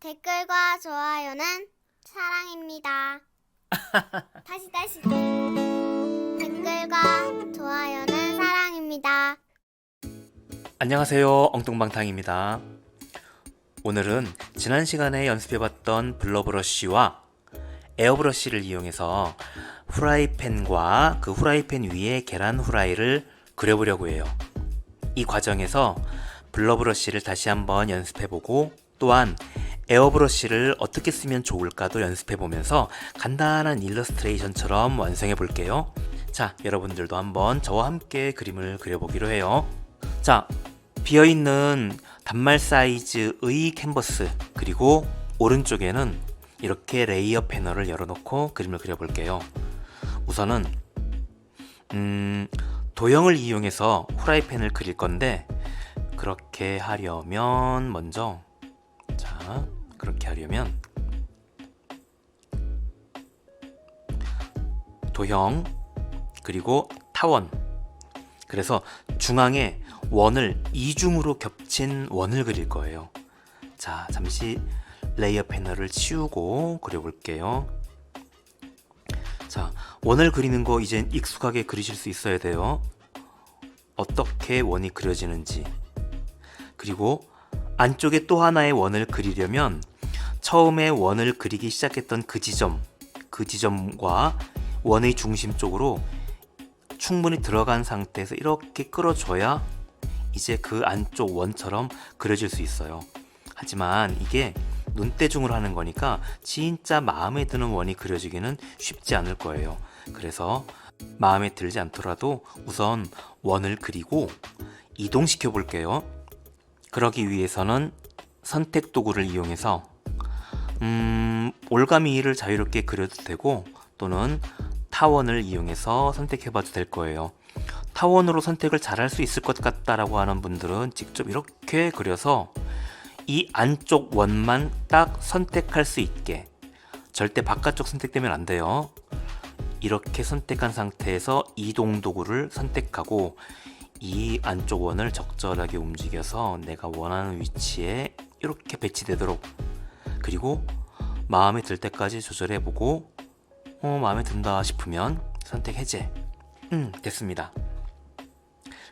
댓글과 좋아요는 사랑입니다. 다시 다시 댓글과 좋아요는 사랑입니다. 안녕하세요. 엉뚱방탕입니다. 오늘은 지난 시간에 연습해봤던 블러브러쉬와 에어브러쉬를 이용해서 후라이팬과 그 후라이팬 위에 계란 후라이를 그려보려고 해요. 이 과정에서 블러브러쉬를 다시 한번 연습해보고 또한 에어브러쉬를 어떻게 쓰면 좋을까도 연습해 보면서 간단한 일러스트레이션처럼 완성해 볼게요. 자, 여러분들도 한번 저와 함께 그림을 그려보기로 해요. 자, 비어있는 단말 사이즈의 캔버스 그리고 오른쪽에는 이렇게 레이어 패널을 열어놓고 그림을 그려볼게요. 우선은 음, 도형을 이용해서 후라이팬을 그릴 건데 그렇게 하려면 먼저 자 그렇게 하려면 도형 그리고 타원 그래서 중앙에 원을 이중으로 겹친 원을 그릴 거예요. 자, 잠시 레이어 패널을 치우고 그려볼게요. 자, 원을 그리는 거 이젠 익숙하게 그리실 수 있어야 돼요. 어떻게 원이 그려지는지. 그리고 안쪽에 또 하나의 원을 그리려면 처음에 원을 그리기 시작했던 그 지점, 그 지점과 원의 중심 쪽으로 충분히 들어간 상태에서 이렇게 끌어줘야 이제 그 안쪽 원처럼 그려질 수 있어요. 하지만 이게 눈대중으로 하는 거니까 진짜 마음에 드는 원이 그려지기는 쉽지 않을 거예요. 그래서 마음에 들지 않더라도 우선 원을 그리고 이동시켜 볼게요. 그러기 위해서는 선택 도구를 이용해서 음, 올가미를 자유롭게 그려도 되고 또는 타원을 이용해서 선택해 봐도 될 거예요. 타원으로 선택을 잘 할 수 있을 것 같다라고 하는 분들은 직접 이렇게 그려서 이 안쪽 원만 딱 선택할 수 있게 절대 바깥쪽 선택되면 안 돼요. 이렇게 선택한 상태에서 이동 도구를 선택하고 이 안쪽 원을 적절하게 움직여서 내가 원하는 위치에 이렇게 배치되도록 그리고 마음에 들 때까지 조절해보고 어, 마음에 든다 싶으면 선택 해제. 음, 됐습니다.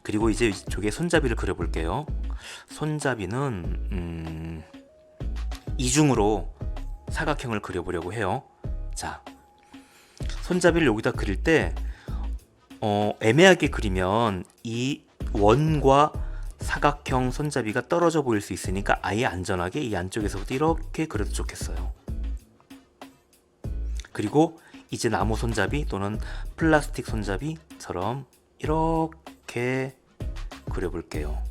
그리고 이제 이쪽에 손잡이를 그려볼게요. 손잡이는 음, 이중으로 사각형을 그려보려고 해요. 자, 손잡이를 여기다 그릴 때 어, 애매하게 그리면 이 원과 사각형 손잡이가 떨어져 보일 수 있으니까 아예 안전하게 이 안쪽에서부터 이렇게 그려도 좋겠어요. 그리고 이제 나무 손잡이 또는 플라스틱 손잡이처럼 이렇게 그려볼게요.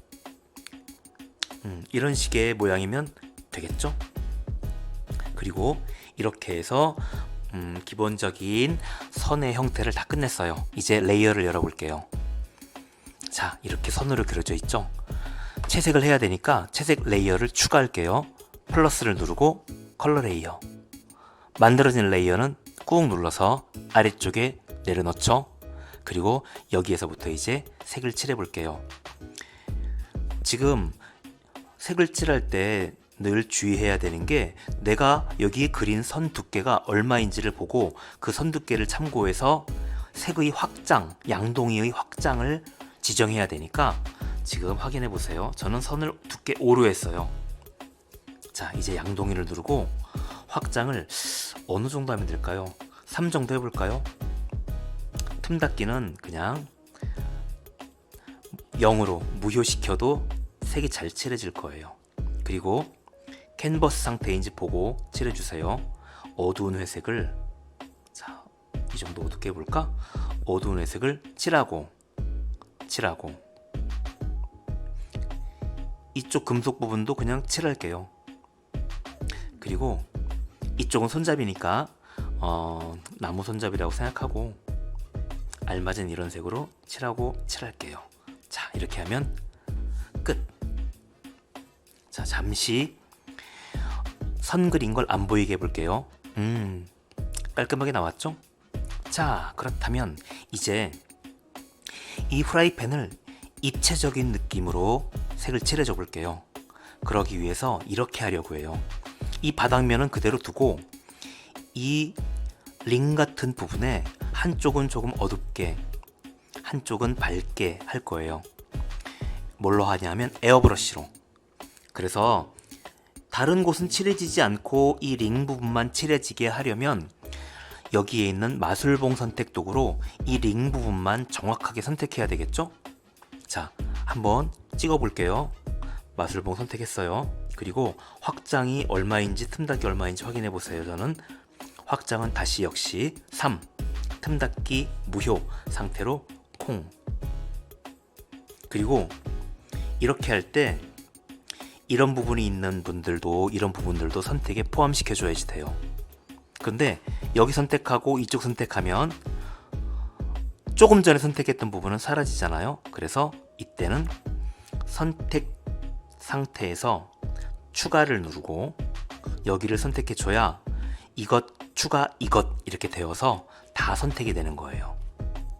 음, 이런 식의 모양이면 되겠죠? 그리고 이렇게 해서 음, 기본적인 선의 형태를 다 끝냈어요. 이제 레이어를 열어볼게요. 자, 이렇게 선으로 그려져 있죠? 채색을 해야 되니까 채색 레이어를 추가할게요. 플러스를 누르고 컬러 레이어. 만들어진 레이어는 꾹 눌러서 아래쪽에 내려놓죠. 그리고 여기에서부터 이제 색을 칠해 볼게요. 지금 색을 칠할 때 늘 주의해야 되는 게 내가 여기에 그린 선 두께가 얼마인지를 보고 그 선 두께를 참고해서 색의 확장, 양동이의 확장을 지정해야 되니까 지금 확인해 보세요. 저는 선을 두께 5로 했어요. 자, 이제 양동이를 누르고 확장을 어느 정도 하면 될까요? 3 정도 해볼까요? 틈 닫기는 그냥 0으로 무효시켜도 색이 잘 칠해질 거예요. 그리고 캔버스 상태인지 보고 칠해주세요. 어두운 회색을 자, 이 정도 어둡게 해볼까? 어두운 회색을 칠하고 칠하고 이쪽 금속 부분도 그냥 칠할게요. 그리고 이쪽은 손잡이니까 어, 나무 손잡이라고 생각하고 알맞은 이런 색으로 칠하고 칠할게요. 자 이렇게 하면 끝. 자 잠시 선 그린 걸 안 보이게 해볼게요. 음 깔끔하게 나왔죠? 자 그렇다면 이제 이 프라이팬을 입체적인 느낌으로 색을 칠해줘 볼게요. 그러기 위해서 이렇게 하려고 해요. 이 바닥면은 그대로 두고 이 링 같은 부분에 한쪽은 조금 어둡게 한쪽은 밝게 할 거예요. 뭘로 하냐면 에어브러쉬로. 그래서 다른 곳은 칠해지지 않고 이 링 부분만 칠해지게 하려면 여기에 있는 마술봉 선택 도구로 이 링 부분만 정확하게 선택해야 되겠죠? 자, 한번 찍어 볼게요. 마술봉 선택했어요. 그리고 확장이 얼마인지 틈닫기 얼마인지 확인해 보세요. 저는 확장은 다시 역시 3, 틈닫기 무효 상태로 콩. 그리고 이렇게 할 때 이런 부분이 있는 분들도 이런 부분들도 선택에 포함시켜 줘야지 돼요. 근데 여기 선택하고 이쪽 선택하면 조금 전에 선택했던 부분은 사라지잖아요. 그래서 이때는 선택 상태에서 추가를 누르고 여기를 선택해 줘야 이것 추가 이것 이렇게 되어서 다 선택이 되는 거예요.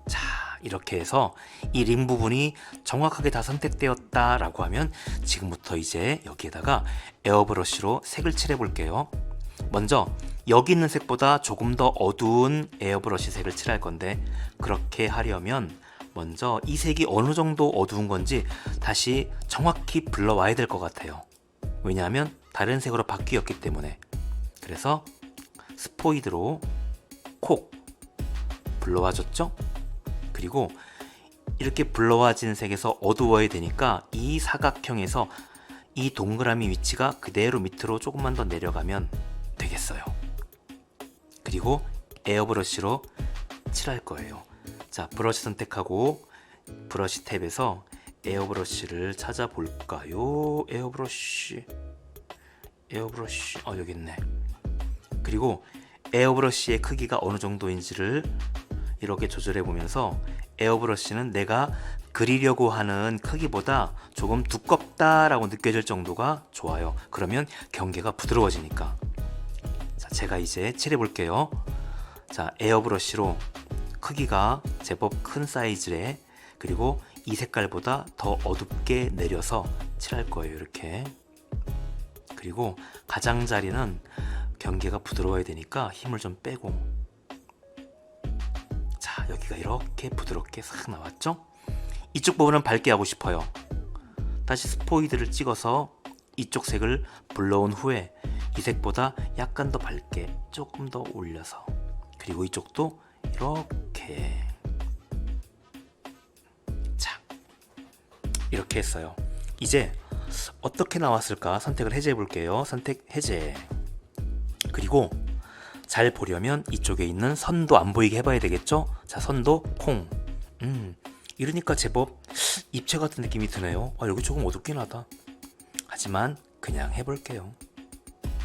자, 이렇게 해서 이 링 부분이 정확하게 다 선택되었다라고 하면 지금부터 이제 여기에다가 에어브러쉬로 색을 칠해 볼게요. 먼저 여기 있는 색보다 조금 더 어두운 에어브러쉬 색을 칠할 건데 그렇게 하려면 먼저 이 색이 어느 정도 어두운 건지 다시 정확히 불러와야 될 것 같아요. 왜냐하면 다른 색으로 바뀌었기 때문에 그래서 스포이드로 콕 불러와 줬죠? 그리고 이렇게 불러와진 색에서 어두워야 되니까 이 사각형에서 이 동그라미 위치가 그대로 밑으로 조금만 더 내려가면 되겠어요. 그리고 에어브러쉬로 칠할 거예요. 자, 브러쉬 선택하고 브러쉬 탭에서 에어브러쉬를 찾아볼까요? 에어브러쉬, 에어브러쉬, 어 여기 있네. 그리고 에어브러쉬의 크기가 어느 정도인지를 이렇게 조절해 보면서 에어브러쉬는 내가 그리려고 하는 크기보다 조금 두껍다라고 느껴질 정도가 좋아요. 그러면 경계가 부드러워지니까. 자, 제가 이제 칠해 볼게요. 자, 에어브러쉬로 크기가 제법 큰 사이즈에 그리고 이 색깔보다 더 어둡게 내려서 칠할 거예요. 이렇게. 그리고 가장자리는 경계가 부드러워야 되니까 힘을 좀 빼고 자 여기가 이렇게 부드럽게 싹 나왔죠 이쪽 부분은 밝게 하고 싶어요 다시 스포이드를 찍어서 이쪽 색을 불러온 후에 이 색보다 약간 더 밝게 조금 더 올려서 그리고 이쪽도 이렇게 자 이렇게 했어요 이제 어떻게 나왔을까 선택을 해제해 볼게요 선택 해제 그리고 잘 보려면 이쪽에 있는 선도 안 보이게 해봐야 되겠죠? 자, 선도 콩. 음, 이러니까 제법 입체 같은 느낌이 드네요. 아, 여기 조금 어둡긴 하다. 하지만 그냥 해볼게요.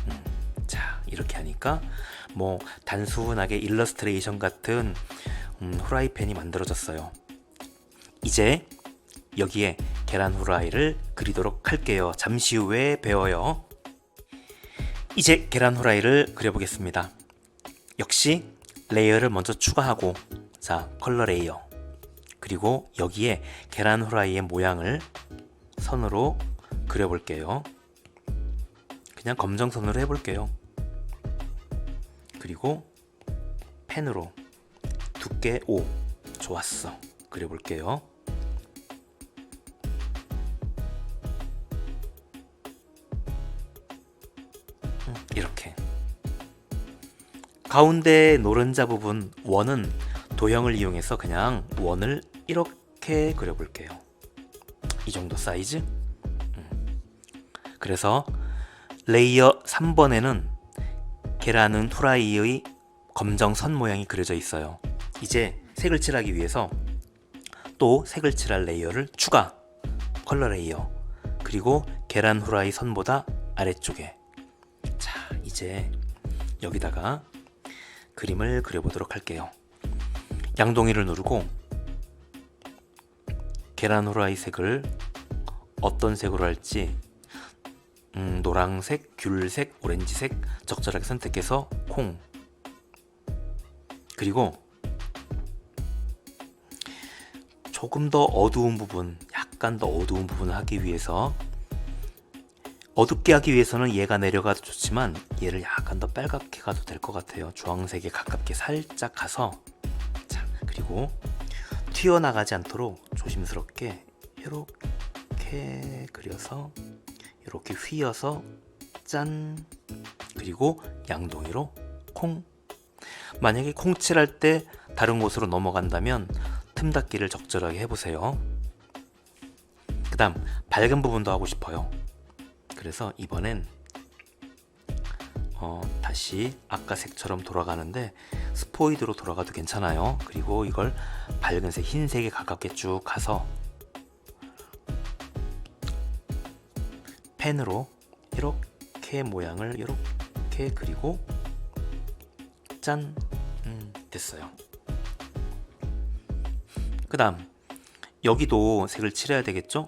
음, 자, 이렇게 하니까 뭐 단순하게 일러스트레이션 같은 음, 후라이팬이 만들어졌어요. 이제 여기에 계란 후라이를 그리도록 할게요. 잠시 후에 배워요. 이제 계란 후라이를 그려보겠습니다. 역시 레이어를 먼저 추가하고 자 컬러 레이어 그리고 여기에 계란 후라이의 모양을 선으로 그려볼게요. 그냥 검정선으로 해볼게요. 그리고 펜으로 두께 5 좋았어 그려볼게요. 이렇게 가운데 노른자 부분 원은 도형을 이용해서 그냥 원을 이렇게 그려볼게요. 이 정도 사이즈. 음. 그래서 레이어 3번에는 계란은 후라이의 검정 선 모양이 그려져 있어요. 이제 색을 칠하기 위해서 또 색을 칠할 레이어를 추가 컬러 레이어 그리고 계란 후라이 선보다 아래쪽에 자, 이제 여기다가 그림을 그려보도록 할게요. 양동이를 누르고 계란 후라이 색을 어떤 색으로 할지 음, 노랑색, 귤색, 오렌지색 적절하게 선택해서 콩 그리고 조금 더 어두운 부분, 약간 더 어두운 부분을 하기 위해서 어둡게 하기 위해서는 얘가 내려가도 좋지만 얘를 약간 더 빨갛게 가도 될 것 같아요. 주황색에 가깝게 살짝 가서. 자 그리고 튀어나가지 않도록 조심스럽게 이렇게 그려서 이렇게 휘어서 짠. 그리고 양동이로 콩. 만약에 콩칠할 때 다른 곳으로 넘어간다면 틈닫기를 적절하게 해보세요. 그 다음 밝은 부분도 하고 싶어요. 그래서 이번엔 어, 다시 아까 색처럼 돌아가는데 스포이드로 돌아가도 괜찮아요. 그리고 이걸 밝은색 흰색에 가깝게 쭉 가서 펜으로 이렇게 모양을 이렇게 그리고 짠 음, 됐어요. 그 다음 여기도 색을 칠해야 되겠죠?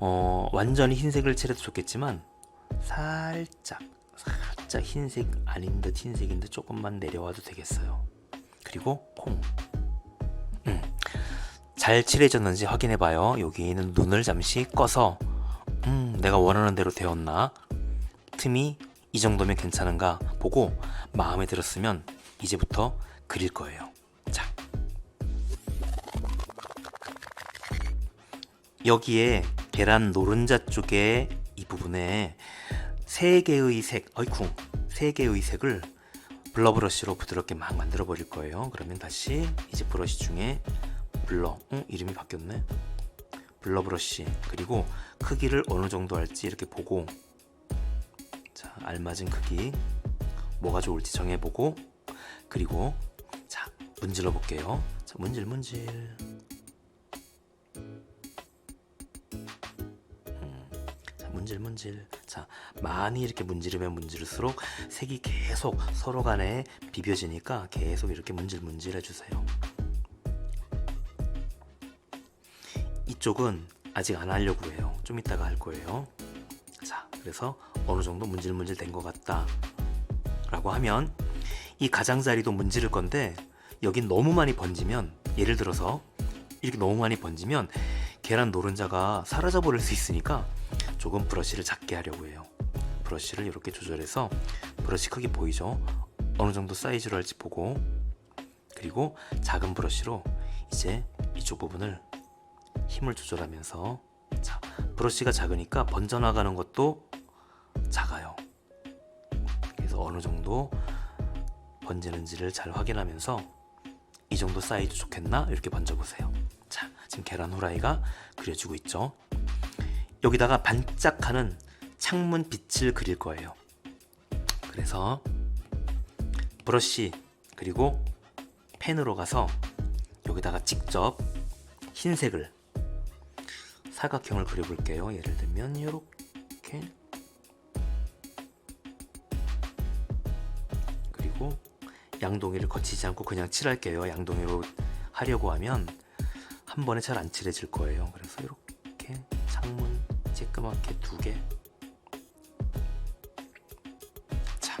어, 완전히 흰색을 칠해도 좋겠지만 살짝 살짝 흰색 아닌 듯 흰색인 듯 조금만 내려와도 되겠어요. 그리고 콩. 음, 잘 칠해졌는지 확인해 봐요. 여기는 눈을 잠시 꺼서 음, 내가 원하는 대로 되었나? 틈이 이 정도면 괜찮은가 보고 마음에 들었으면 이제부터 그릴 거예요. 여기에 계란 노른자 쪽에 이 부분에 세 개의 색, 어이쿠, 세 개의 색을 블러 브러쉬로 부드럽게 막 만들어 버릴 거예요. 그러면 다시 이제 브러쉬 중에 블러, 응, 이름이 바뀌었네. 블러 브러쉬 그리고 크기를 어느 정도 할지 이렇게 보고 자 알맞은 크기 뭐가 좋을지 정해보고 그리고 자 문질러 볼게요. 자 문질 문질 문질 문질. 자, 많이 이렇게 문지르면 문지를수록 색이 계속 서로 간에 비벼지니까 계속 이렇게 문질 문질 해주세요. 이쪽은 아직 안 하려고 해요. 좀 이따가 할 거예요. 자, 그래서 어느 정도 문질 문질 된 것 같다. 라고 하면 이 가장자리도 문지를 건데 여긴 너무 많이 번지면 예를 들어서 이렇게 너무 많이 번지면 계란 노른자가 사라져 버릴 수 있으니까 조금 브러쉬를 작게 하려고 해요. 브러쉬를 이렇게 조절해서 브러쉬 크기 보이죠? 어느 정도 사이즈로 할지 보고 그리고 작은 브러쉬로 이제 이쪽 부분을 힘을 조절하면서 자, 브러쉬가 작으니까 번져나가는 것도 작아요. 그래서 어느 정도 번지는지를 잘 확인하면서 이 정도 사이즈 좋겠나 이렇게 번져보세요. 자, 지금 계란 후라이가 그려지고 있죠. 여기다가 반짝하는 창문 빛을 그릴 거예요. 그래서 브러쉬 그리고 펜으로 가서 여기다가 직접 흰색을 사각형을 그려볼게요. 예를 들면 이렇게 그리고 양동이를 거치지 않고 그냥 칠할게요. 양동이로 하려고 하면 한 번에 잘 안 칠해질 거예요. 그래서 이렇게 쬐끄맣게 두 개. 자,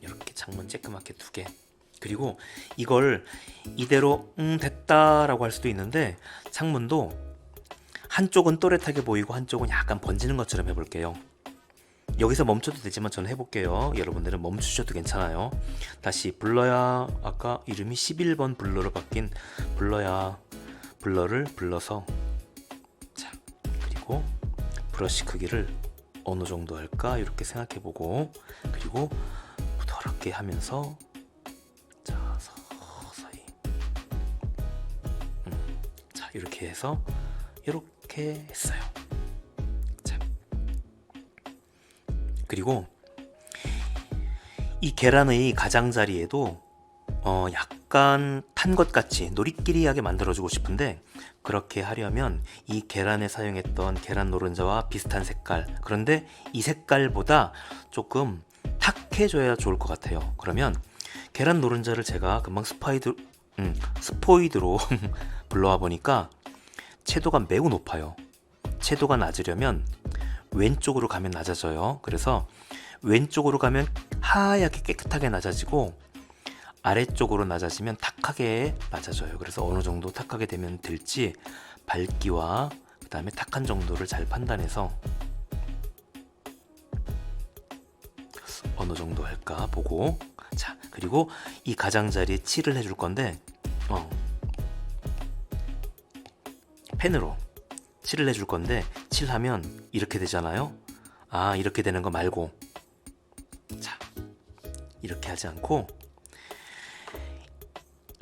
이렇게 창문 쬐끄맣게 두 개. 그리고 이걸 이대로 음 됐다라고 할 수도 있는데 창문도 한쪽은 또렷하게 보이고 한쪽은 약간 번지는 것처럼 해볼게요. 여기서 멈춰도 되지만 저는 해볼게요. 여러분들은 멈추셔도 괜찮아요. 다시 블러야 아까 이름이 11번 블러로 바뀐 블러야 블러를 불러서 자 그리고 브러쉬 크기를 어느 정도 할까 이렇게 생각해 보고 그리고 부드럽게 하면서 자 서서히 음, 자 이렇게 해서 이렇게 했어요. 자 그리고 이 계란의 가장자리에도 어 약 간 탄 것 같이 노리끼리하게 만들어주고 싶은데 그렇게 하려면 이 계란에 사용했던 계란 노른자와 비슷한 색깔 그런데 이 색깔보다 조금 탁해져야 좋을 것 같아요. 그러면 계란 노른자를 제가 금방 스파이드 음, 스포이드로 불러와 보니까 채도가 매우 높아요. 채도가 낮으려면 왼쪽으로 가면 낮아져요. 그래서 왼쪽으로 가면 하얗게 깨끗하게 낮아지고 아래쪽으로 낮아지면 탁하게 낮아져요. 그래서 어느 정도 탁하게 되면 될지 밝기와 그 다음에 탁한 정도를 잘 판단해서 어느 정도 할까 보고. 자 그리고 이 가장자리에 칠을 해줄 건데 어 펜으로 칠을 해줄 건데 칠하면 이렇게 되잖아요. 아 이렇게 되는 거 말고. 자 이렇게 하지 않고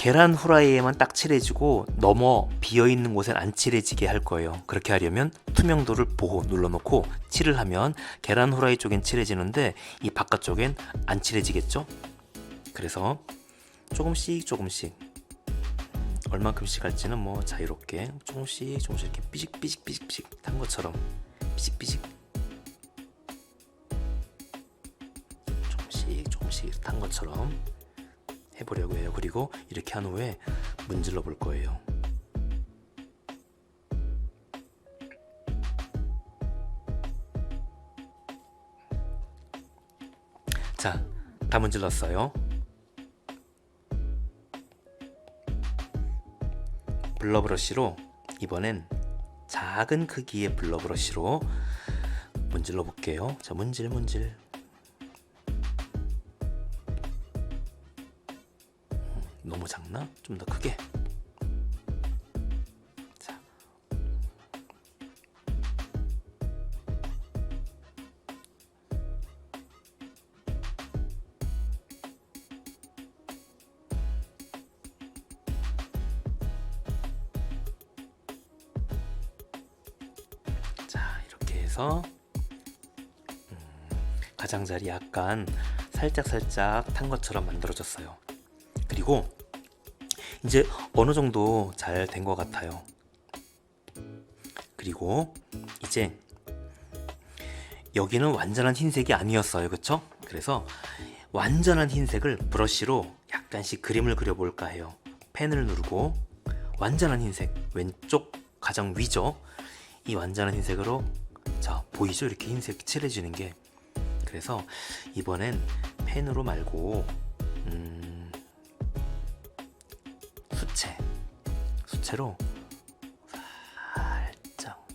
계란 후라이에만 딱 칠해지고 넘어 비어있는 곳엔 안 칠해지게 할 거예요. 그렇게 하려면 투명도를 보호 눌러놓고 칠을 하면 계란 후라이 쪽엔 칠해지는데 이 바깥쪽엔 안 칠해지겠죠? 그래서 조금씩 조금씩 얼만큼씩 할지는 뭐 자유롭게 조금씩 조금씩 이렇게 삐직삐직삐직삐직 탄 것처럼 삐직삐직 조금씩 조금씩 탄 것처럼 해보려고 해요. 그리고 이렇게 한 후에 문질러 볼 거예요. 자, 다 문질렀어요. 블러 브러쉬로 이번엔 작은 크기의 블러 브러쉬로 문질러 볼게요. 자, 문질 문질. 좀 더 크게. 자. 자, 이렇게 해서 음, 가장자리 약간 살짝 살짝 탄 것처럼 만들어졌어요. 그리고 이제 어느 정도 잘 된 것 같아요. 그리고 이제 여기는 완전한 흰색이 아니었어요. 그쵸? 그래서 완전한 흰색을 브러쉬로 약간씩 그림을 그려볼까 해요. 펜을 누르고 완전한 흰색 왼쪽 가장 위죠. 이 완전한 흰색으로 자 보이죠? 이렇게 흰색 칠해지는 게 그래서 이번엔 펜으로 말고 음, 수채로 살짝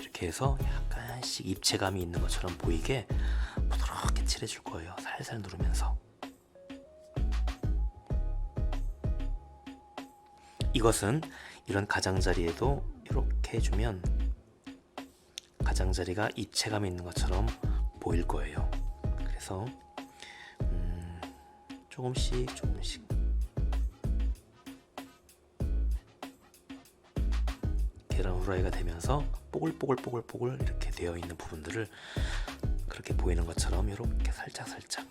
이렇게 해서 약간씩 입체감이 있는 것처럼 보이게 부드럽게 칠해줄 거예요. 살살 누르면서. 이것은 이런 가장자리에도 이렇게 해주면 가장자리가 입체감 있는 것처럼 보일 거예요. 그래서 음, 조금씩 조금씩 계란 후라이가 되면서 뽀글뽀글뽀글뽀글 이렇게 되어 있는 부분들을 그렇게 보이는 것처럼 이렇게 살짝 살짝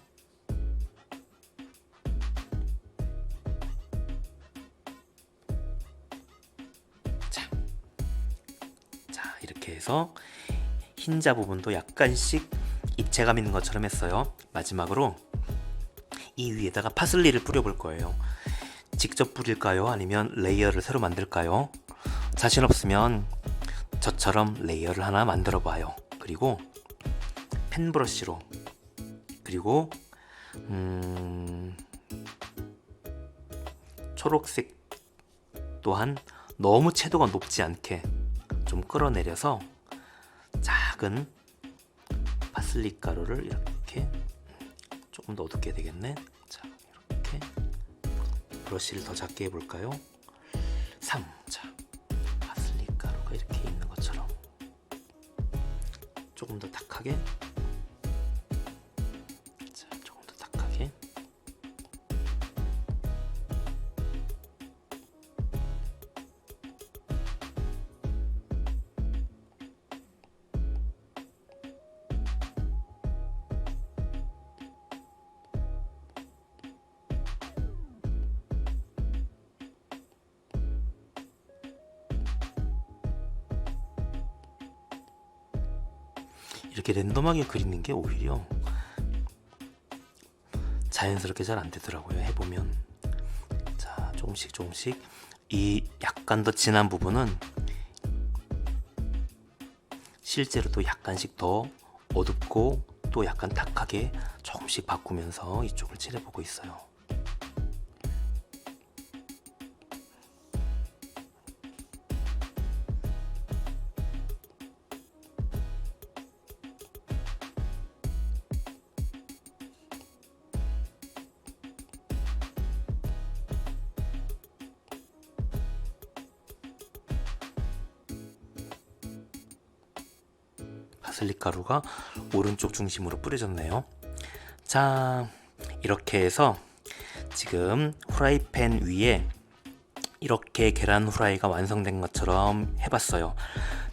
자, 자 이렇게 해서 흰자 부분도 약간씩 입체감 있는 것처럼 했어요. 마지막으로 이 위에다가 파슬리를 뿌려볼 거예요. 직접 뿌릴까요? 아니면 레이어를 새로 만들까요? 자신 없으면 저처럼 레이어를 하나 만들어 봐요. 그리고 펜 브러쉬로 그리고 음, 초록색 또한 너무 채도가 높지 않게 좀 끌어내려서 작은 파슬리 가루를 이렇게 조금 더 어둡게 되겠네. 자, 이렇게 브러쉬를 더 작게 해볼까요? 3. 자, 조금 더 탁하게. 이렇게 랜덤하게 그리는 게 오히려 자연스럽게 잘 안 되더라고요. 해보면 자 조금씩 조금씩 이 약간 더 진한 부분은 실제로도 약간씩 더 어둡고 또 약간 탁하게 조금씩 바꾸면서 이쪽을 칠해보고 있어요. 가루가 오른쪽 중심으로 뿌려졌네요. 자, 이렇게 해서 지금 후라이팬 위에 이렇게 계란 후라이가 완성된 것처럼 해봤어요.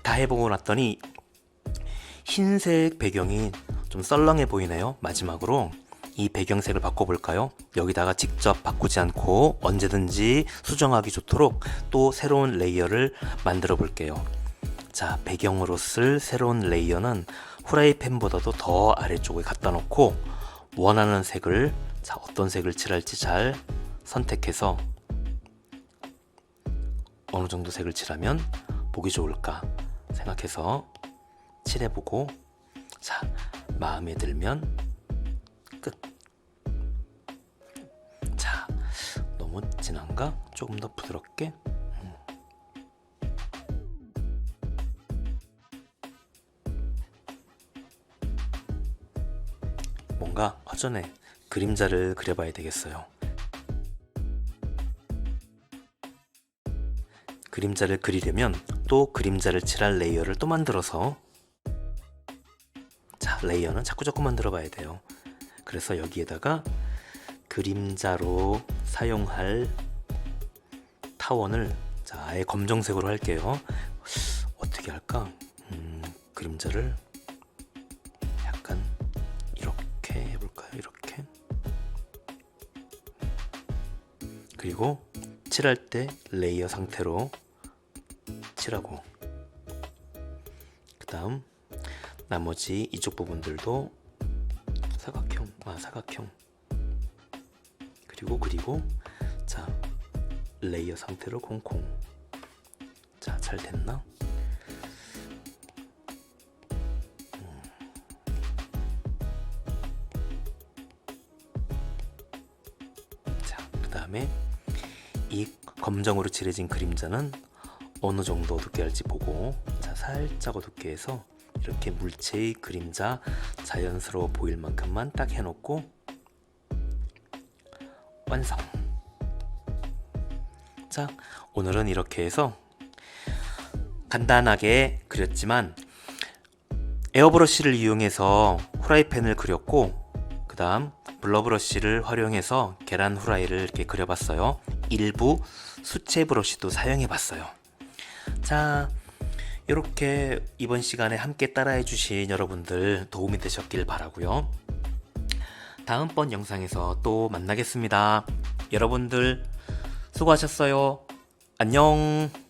다 해보고 났더니 흰색 배경이 좀 썰렁해 보이네요. 마지막으로 이 배경색을 바꿔볼까요? 여기다가 직접 바꾸지 않고 언제든지 수정하기 좋도록 또 새로운 레이어를 만들어 볼게요. 자, 배경으로 쓸 새로운 레이어는 후라이팬보다도 더 아래쪽에 갖다 놓고 원하는 색을 자, 어떤 색을 칠할지 잘 선택해서 어느 정도 색을 칠하면 보기 좋을까 생각해서 칠해보고 자, 마음에 들면 끝. 자, 너무 진한가? 조금 더 부드럽게. 뭔가 허전해. 그림자를 그려봐야 되겠어요. 그림자를 그리려면 또 그림자를 칠할 레이어를 또 만들어서 자 레이어는 자꾸 자꾸 만들어 봐야 돼요. 그래서 여기에다가 그림자로 사용할 타원을 자 아예 검정색으로 할게요. 어떻게 할까? 음, 그림자를 그리고 칠할 때 레이어 상태로 칠하고 그 다음 나머지 이쪽 부분들도 사각형 아 사각형. 그리고 그리고 자 레이어 상태로 콩콩. 자 잘 됐나 검정으로 칠해진 그림자는 어느 정도 두께 할지 보고 자 살짝 어둡게 해서 이렇게 물체의 그림자 자연스러워 보일 만큼만 딱 해놓고 완성. 자 오늘은 이렇게 해서 간단하게 그렸지만 에어브러쉬를 이용해서 후라이팬을 그렸고 그 다음 블러브러쉬를 활용해서 계란 후라이를 이렇게 그려봤어요. 일부 수채 브러쉬도 사용해 봤어요 자 이렇게 이번 시간에 함께 따라해 주신 여러분들 도움이 되셨길 바라고요. 다음번 영상에서 또 만나겠습니다. 여러분들 수고하셨어요. 안녕.